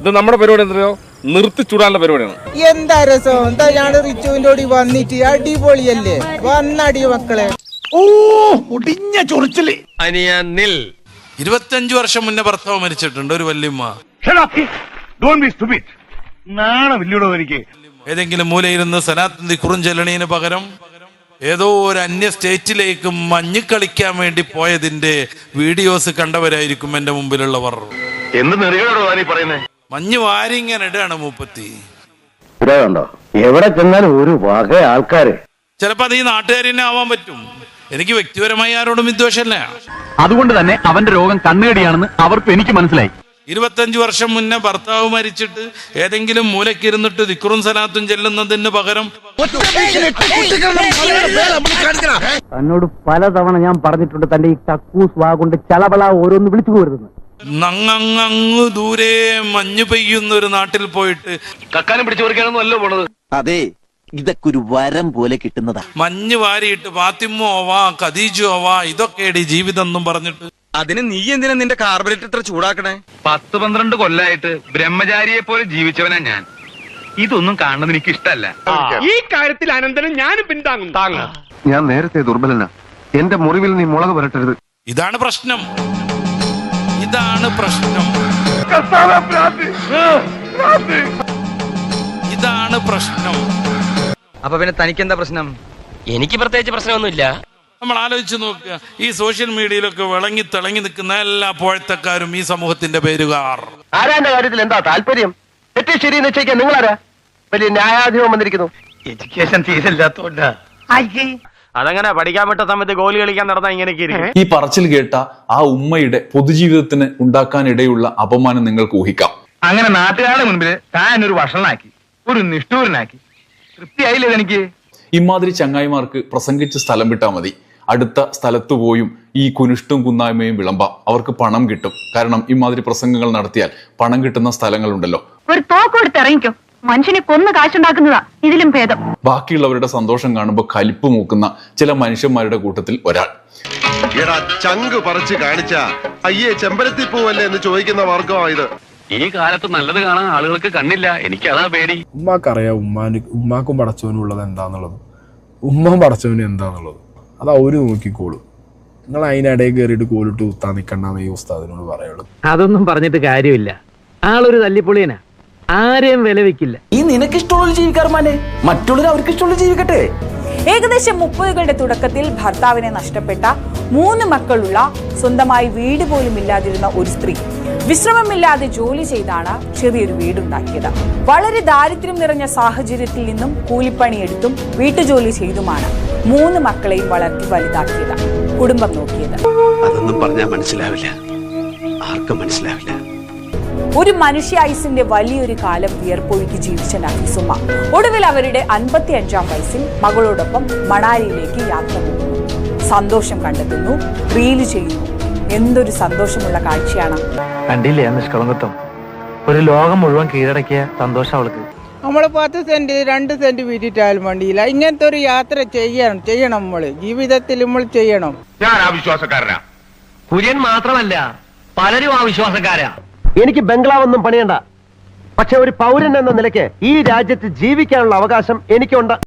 ഇത് നമ്മുടെ പരിപാടി എന്തോ നിർത്തി ചൂടാനുള്ള പരിപാടിയാണ്. എന്താ രസം? എന്താ ഞാൻ റിച്ചുവിന്റെ കൂടി വന്നിട്ട് അടിപൊളിയല്ലേ? വന്നടി മക്കളെ. അനിയ നിൽ. ഇരുപത്തഞ്ചു വർഷം മുന്നേ ഭർത്താവ് മരിച്ചിട്ടുണ്ട് ഒരു വല്യമ്മ. എനിക്ക്? ഏതെങ്കിലും മൂലയിരുന്ന് സനാത്തിന്റെ കുറുഞ്ചെല്ലണീന് പകരം ഏതോ ഒരു അന്യ സ്റ്റേറ്റിലേക്ക് മഞ്ഞിക്കളിക്കാൻ വേണ്ടി പോയതിന്റെ വീഡിയോസ് കണ്ടവരായിരിക്കും എന്റെ മുമ്പിലുള്ളവർ. എന്ത് നെറികളോടോ നീ പറയുന്നേ? മഞ്ഞ് വാരിങ്ങനെ ഇടാണ് മൂപ്പത്തി. കണ്ടോ എവിടെ ചെന്നാലും ഒരു വക ആൾക്കാര്. ചിലപ്പോ അത് ഈ തന്നെ ആവാൻ പറ്റും. എനിക്ക് വ്യക്തിപരമായി ആരോടും വിദ്വേഷമല്ല. അതുകൊണ്ട് തന്നെ അവന്റെ രോഗം കണ്ണുകടിയാണെന്ന് അവർക്ക് എനിക്ക് മനസ്സിലായി. ഇരുപത്തഞ്ചു വർഷം മുന്നേ ഭർത്താവ് മരിച്ചിട്ട് ഏതെങ്കിലും മൂലക്കിരുന്നിട്ട് ദിക്റും സലാത്തും ചെല്ലുന്നതിന് പകരം തന്നോട് പലതവണ ഞാൻ പറഞ്ഞിട്ടുണ്ട് തന്റെ ഈ കക്കൂസ് വാ കൊണ്ട് ഓരോന്ന് വിളിച്ചു പോരുതെന്ന്. നങ്ങങ്ങ് ദൂരെ മഞ്ഞു പെയ്യുന്ന ഒരു നാട്ടിൽ പോയിട്ട് കക്കാനും പിടിച്ചു പറിക്കാനൊന്നുമല്ലോ പോണത്. അതെ ഇതൊക്കെ ഒരു വരം പോലെ കിട്ടുന്നതാ. മഞ്ഞ് വാരിയിട്ട് ഫാത്തിമോ ആവാ ഖദീജു ആവാ ഇതൊക്കെയാണ് ജീവിതം എന്നും പറഞ്ഞിട്ട്. അതിന് നീ എന്തിനാ നിന്റെ കാർബറേറ്റർ ഇത്ര ചൂടാക്കണേ? പത്ത് പന്ത്രണ്ട് കൊല്ലായിട്ട് ബ്രഹ്മചാരിയെ പോലെ ജീവിച്ചവനാ ഞാൻ. ഇതൊന്നും കാണുന്നത് എനിക്ക് ഇഷ്ടമല്ല. ഈ കാര്യത്തിൽ അനന്തരം ഞാനും പിന്താങ്ങും താങ്ങ. ഞാൻ നേരത്തെ ദുർബലനാ. എന്റെ മുറിവിൽ നീ മുളക് പുരട്ടരുത്. ഇതാണ് പ്രശ്നം. ഇതാണ് പ്രശ്നം. ഇതാണ് പ്രശ്നം. അപ്പൊ പിന്നെ തനിക്ക് എന്താ പ്രശ്നം? എനിക്ക് പ്രത്യേകിച്ച് പ്രശ്നമൊന്നുമില്ല. നമ്മൾ ആലോചിച്ച് നോക്കുക. ഈ സോഷ്യൽ മീഡിയയിലൊക്കെ വിളങ്ങി തിളങ്ങി നിൽക്കുന്ന എല്ലാ പോഴത്തക്കാരും ഈ സമൂഹത്തിന്റെ പേരുകാർ. ആരാന്റെ കാര്യത്തിൽ എന്താ താല്പര്യം? തെറ്റ് ശരി നിശ്ചയിക്കാൻ നിങ്ങളാരാ? വലിയ ന്യായാധിപം വന്നിരിക്കുന്നു. എഡ്യൂക്കേഷൻ തീരില്ലാത്തോണ്ടാ അതങ്ങനെ പഠിക്കാൻ വിട്ട സമയത്ത് ഗോലി കളിക്കാൻ നടന്ന ഇങ്ങനെ ഇരിക്കും. ഈ പറച്ചിൽ കേട്ട ആ ഉമ്മയുടെ പൊതുജീവിതത്തിന് ഉണ്ടാക്കാനിടയുള്ള അപമാനം നിങ്ങൾക്ക് ഊഹിക്കാം. അങ്ങനെ നാട്ടുകാരുടെ മുൻപിൽ താൻ ഒരു വഷളനാക്കി ഒരു നിഷ്ഠൂരനാക്കി. തൃപ്തിയായില്ലേ എനിക്ക് ഇമാതിരി ചങ്ങായിമാർക്ക് പ്രസംഗിച്ച് സ്ഥലം വിട്ടാൽ മതി. അടുത്ത സ്ഥലത്ത് പോയും ഈ കുനിഷ്ടും കുന്നായ്മയും വിളമ്പാം. അവർക്ക് പണം കിട്ടും. കാരണം ഇമാതിരി പ്രസംഗങ്ങൾ നടത്തിയാൽ പണം കിട്ടുന്ന സ്ഥലങ്ങളുണ്ടല്ലോ. ഒരു തോക്കെടുത്ത് കൊടുത്ത് ഇറങ്ങിക്കോ. മനുഷ്യനെ കൊന്ന് കാശുണ്ടാക്കുന്നതാ ഇതിലും ഭേദം. ബാക്കിയുള്ളവരുടെ സന്തോഷം കാണുമ്പോൾ കലിപ്പ് മൂക്കുന്ന ചില മനുഷ്യന്മാരുടെ കൂട്ടത്തിൽ ഒരാൾ. എടാ ചങ്ക് പറിച്ച് കാണിച്ച. അയ്യേ ചെമ്പരത്തി പൂവല്ലേ എന്ന് ചോദിക്കുന്ന വർഗമാ ഇത്. ഈ കാലത്ത് നല്ലത് കാണാൻ ആളുകൾക്ക് കണ്ണില്ല. എനിക്ക് അതാ പേടി. ഉമ്മാക്കറിയാം ഉമ്മാന് ഉമ്മാക്കും പടച്ചവനും ഉള്ളത് എന്താന്നുള്ളത്. ഉമ്മ പടച്ചവനും എന്താന്നുള്ളത്. അത് അവർ നോക്കിക്കോളും. നിങ്ങൾ അതിനിടയിൽ കയറിയിട്ട് കോലിട്ട് കുത്താൻ നിൽക്കണ്ടെന്ന് ഈ ഉസ്താദിനോട് പറയുള്ളൂ. അതൊന്നും പറഞ്ഞിട്ട് കാര്യമില്ല. ആളൊരു തല്ലിപ്പൊളിയനാ. ആരെയും വില വെക്കില്ല ഈ നിനക്ക് ഇഷ്ടമുള്ള ജീവിക്കാറുമാനെ മറ്റുള്ളവർ അവർക്ക് ഇഷ്ടമുള്ള ജീവിക്കട്ടെ. ഏകദേശം മുപ്പതുകളുടെ തുടക്കത്തിൽ ഭർത്താവിനെ നഷ്ടപ്പെട്ട മൂന്ന് മക്കളുള്ള സ്വന്തമായി വീട് പോലും ഇല്ലാതിരുന്ന ഒരു സ്ത്രീ. വിശ്രമമില്ലാതെ ജോലി ചെയ്താണ് ചെറിയൊരു വീടുണ്ടാക്കിയത്. വളരെ ദാരിദ്ര്യം നിറഞ്ഞ സാഹചര്യത്തിൽ നിന്നും കൂലിപ്പണിയെടുത്തും വീട്ടുജോലി ചെയ്തുമാണ് മൂന്ന് മക്കളെയും വളർത്തി വലുതാക്കിയത് കുടുംബം നോക്കിയത്. അതൊന്നും പറഞ്ഞാൽ മനസ്സിലാവില്ല. ആർക്കും മനസ്സിലാവില്ല. ഒരു മനുഷ്യ ഐസിന്റെ വലിയൊരു കാലം വിയർപ്പൊഴുക്കി ജീവിച്ച നഫീസുമ്മ. ഒടുവിൽ അവരുടെ അൻപത്തി അഞ്ചാം വയസ്സിൽ മകളോടൊപ്പം മണാലിയിലേക്ക് യാത്ര പോകുന്നു. സന്തോഷം കണ്ടെത്തുന്നു റീൽ ചെയ്യുന്നു. എന്തൊരു സന്തോഷമുള്ള കാഴ്ചയാണ്. കണ്ടില്ലേ നിഷ്കളങ്കത്വം? ഒരു ലോകം മുഴുവൻ കീഴടക്കിയ സന്തോഷം അവൾക്ക്. നമ്മൾ പത്ത് സെന്റ് രണ്ട് സെന്റ് വീട്ടിട്ടാലും വണ്ടിയില്ല. ഇങ്ങനത്തെ ഒരു യാത്ര ചെയ്യണം ചെയ്യണം നമ്മൾ. ജീവിതത്തിൽ നമ്മൾ ചെയ്യണം. ഞാൻ ആ വിശ്വാസക്കാരനാ. കുര്യൻ മാത്രമല്ല പലരും ആ വിശ്വാസക്കാരാ. എനിക്ക് ബംഗ്ലാവൊന്നും പണിയണ്ട. പക്ഷെ ഒരു പൗരൻ എന്ന നിലയ്ക്ക് ഈ രാജ്യത്ത് ജീവിക്കാനുള്ള അവകാശം എനിക്കുണ്ട്.